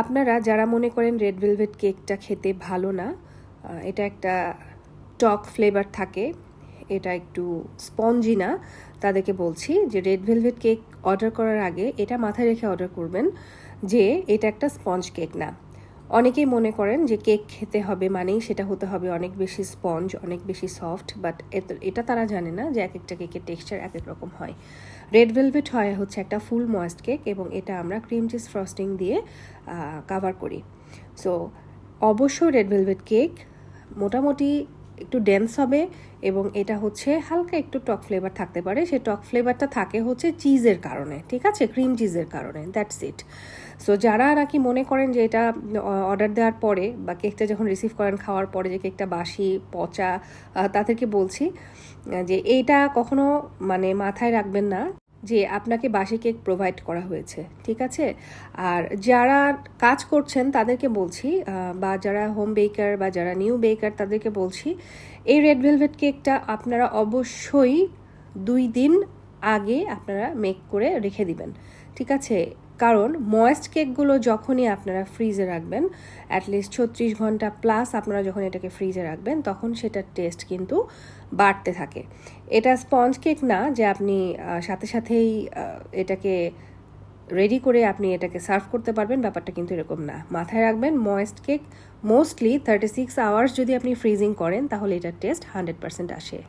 আপনারা যারা মনে করেন রেড ভেলভেট কেকটা খেতে ভালো না এটা একটা টক ফ্লেভার থাকে, এটা একটু স্পঞ্জি না, তাদেরকে বলছি যে রেড ভেলভেট কেক অর্ডার করার আগে এটা মাথায় রেখে অর্ডার করবেন যে এটা একটা স্পঞ্জ কেক না। অনেকেই মনে করেন যে কেক খেতে হবে মানেই সেটা হতে হবে অনেক বেশি স্পঞ্জ, অনেক বেশি সফট বাট এটা তারা জানে না যে এক একটা কেকের টেক্সচার এক এক রকম হয়। রেড ভেলভেট হয় হচ্ছে একটা ফুল ময়েস্ট কেক এবং এটা আমরা ক্রিম চিজ ফ্রস্টিং দিয়ে কাভার করি। সো অবশ্যই রেড ভেলভেট কেক মোটামুটি একটু ডেন্স হবে এবং এটা হচ্ছে হালকা একটু টক ফ্লেভার থাকতে পারে। সেই টক ফ্লেভারটা থাকে হচ্ছে চিজের কারণে, ঠিক আছে? ক্রিম চিজের কারণে দ্যাটস ইট সো যারা নাকি মনে করেন যে এটা অর্ডার দেওয়ার পরে বা কেকটা যখন রিসিভ করেন, খাওয়ার পরে যে কেকটা বাসি, পচা তাদেরকে বলছি যে এইটা কখনো মানে মাথায় রাখবেন না। যে আপনাকে বাসি কেক প্রোভাইড করা হয়েছে, ঠিক আছে? আর যারা কাজ করছেন তাদেরকে বলছি বা যারা হোম বেকার বা যারা নিউ বেকার তাদেরকে বলছি, এই রেড ভেলভেট কেকটা আপনারা অবশ্যই দুই দিন আগে আপনারা মেক করে রেখে দিবেন, ঠিক আছে? কারণ ময়েস্ট কেকগুলো যখনই আপনারা ফ্রিজে রাখবেন অ্যাটলিস্ট ছত্রিশ ঘণ্টা প্লাস আপনারা যখন এটাকে ফ্রিজে রাখবেন, তখন সেটার টেস্ট কিন্তু বাড়তে থাকে। এটা স্পঞ্জ কেক না যে আপনি সাথে সাথেই এটাকে রেডি করে আপনি এটাকে সার্ভ করতে পারবেন, ব্যাপারটা কিন্তু এরকম না। মাথায় রাখবেন moist cake mostly thirty six hours যদি আপনি ফ্রিজিং করেন, তাহলে এটার টেস্ট হান্ড্রেড পার্সেন্ট আসে।